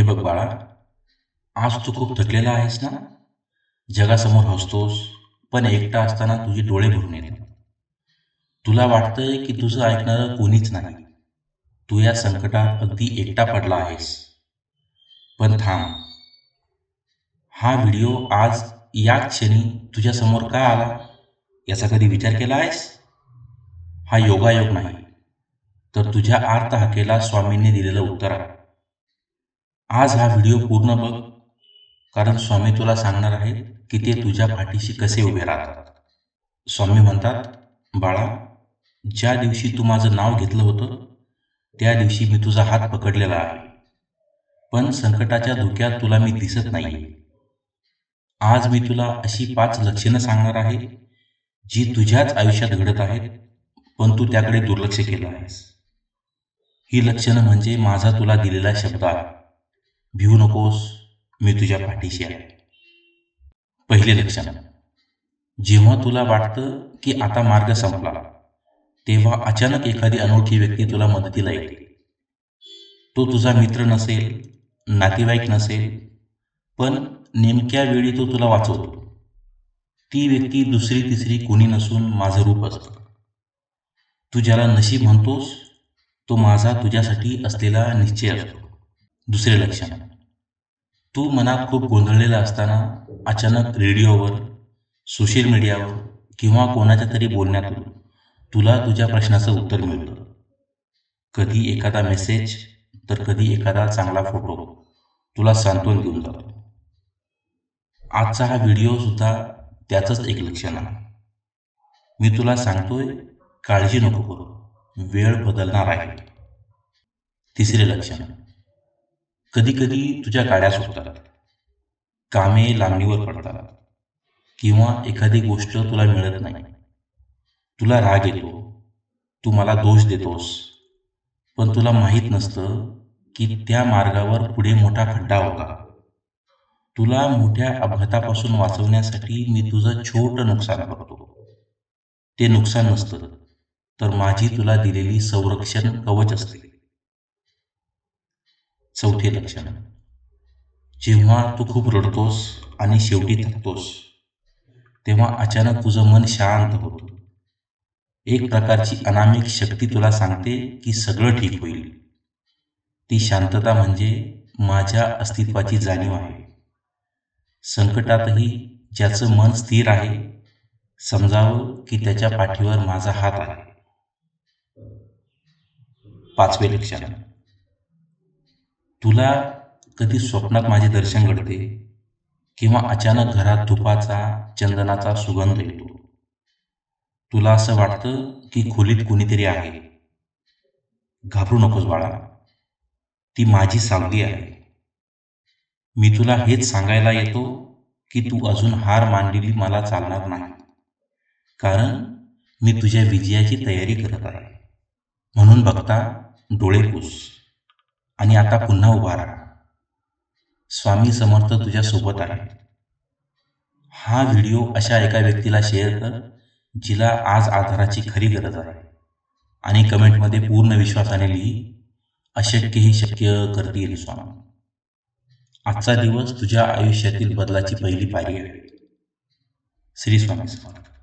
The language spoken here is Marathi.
हे बघ बाळा आज तू खूप थकलेला आहेस ना? जगासमोर हसतोस पण एकटा असताना तुझे डोळे भरून येतात. तुला वाटतंय की तुझं ऐकणारं कोणीच नाही. तू या संकटात अगदी एकटा पडला आहेस. पण थांब. हा व्हिडिओ आज या क्षणी तुझ्यासमोर का आला? याचा कधी विचार केला आहेस? हा योगायोग नाही तर तुझ्या आर्त हाकेला स्वामींनी दिलेलं उत्तर आहे आज हा व्हिडिओ पूर्ण बघ. कारण स्वामी तुला सांगणार आहेत की ते तुझ्या पाठीशी कसे उभे राहतात. स्वामी म्हणतात बाळा ज्या दिवशी तू माझं नाव घेतलं होतं त्या दिवशी मी तुझा हात पकडलेला आहे. पण संकटाच्या धोक्यात तुला मी दिसत नाही आज मी तुला अशी पाच लक्षणं सांगणार आहे जी तुझ्याच आयुष्यात घडत आहेत पण तू त्याकडे दुर्लक्ष केलं आहेस. ही लक्षणं म्हणजे माझा तुला दिलेला शब्द आहे. भिवू नकोस मी तुझ्या पाठीशी आहे. पहिले लक्षण. जेव्हा तुला वाटतं की आता मार्ग संपला तेव्हा अचानक एखादी अनोळखी व्यक्ती तुला मदतीला येते. तो तुझा मित्र नसेल नातेवाईक नसेल पण नेमक्या वेळी तो तुला वाचवतो. ती व्यक्ती दुसरी तिसरी कोणी नसून माझं रूप असतं. तू ज्याला नशीब म्हणतोस तो माझा तुझ्यासाठी असलेला निश्चय असतो. दुसरे लक्षण. तू मनात खूप गोंधळलेला असताना अचानक रेडिओवर सोशल मीडियावर किंवा कोणाच्या तरी बोलण्यातून तुला तुझ्या प्रश्नाचं उत्तर मिळतं. कधी एखादा मेसेज तर कधी एखादा चांगला फोटो तुला सांत्वन देऊन जातो. आजचा हा व्हिडिओ सुद्धा त्याचंच एक लक्षण आहे. मी तुला सांगतोय काळजी नको करू. वेळ बदलणार आहे. तिसरे लक्षण. कधी कधी तुझ्या गाड्या सुटतात कामे लांबणीवर पडतात. किंवा एखादी गोष्ट तुला मिळत नाही. तुला राग येतो. तू मला दोष देतोस. पण तुला माहीत नसतं की त्या मार्गावर पुढे मोठा खड्डा होता तुला मोठ्या अपघातापासून वाचवण्यासाठी मी तुझं छोटं नुकसान करतो. ते नुकसान नसतं तर माझी तुला दिलेली संरक्षण कवच असते. चौथे लक्षण. जेव्हा तू खूप रडतोस आणि शेवटी थकतोस तेव्हा अचानक तुझं मन शांत होतं. एक प्रकारची अनामिक शक्ती तुला सांगते की सगळं ठीक होईल. ती शांतता म्हणजे माझ्या अस्तित्वाची जाणीव आहे. संकटातही ज्याचं मन स्थिर आहे समजावं की त्याच्या पाठीवर माझा हात आहे. पाचवे लक्षण. तुला कधी स्वप्नात माझे दर्शन घडते? किंवा अचानक घरात धुपाचा चंदनाचा सुगंध येतो? तुला असं वाटतं की खोलीत कुणीतरी आहे? घाबरू नकोस बाळा. ती माझी सावली आहे. मी तुला हेच सांगायला येतो की तू अजून हार मांडलेली मला चालणार नाही. कारण मी तुझ्या विजयाची तयारी करत आहे. म्हणून बघता डोळे पुस. आणि आता पुन्हा उभा राहा. स्वामी समर्थ तुझ्या सोबत आहे हा व्हिडिओ अशा एका व्यक्तीला शेअर कर जिला आज आधाराची खरी गरज आहे. आणि कमेंटमध्ये पूर्ण विश्वासाने लिही अशक्य ही शक्य करतील स्वामी. आजचा दिवस तुझ्या आयुष्यातील बदलाची पहिली पायरी आहे. श्री स्वामी समर्थ.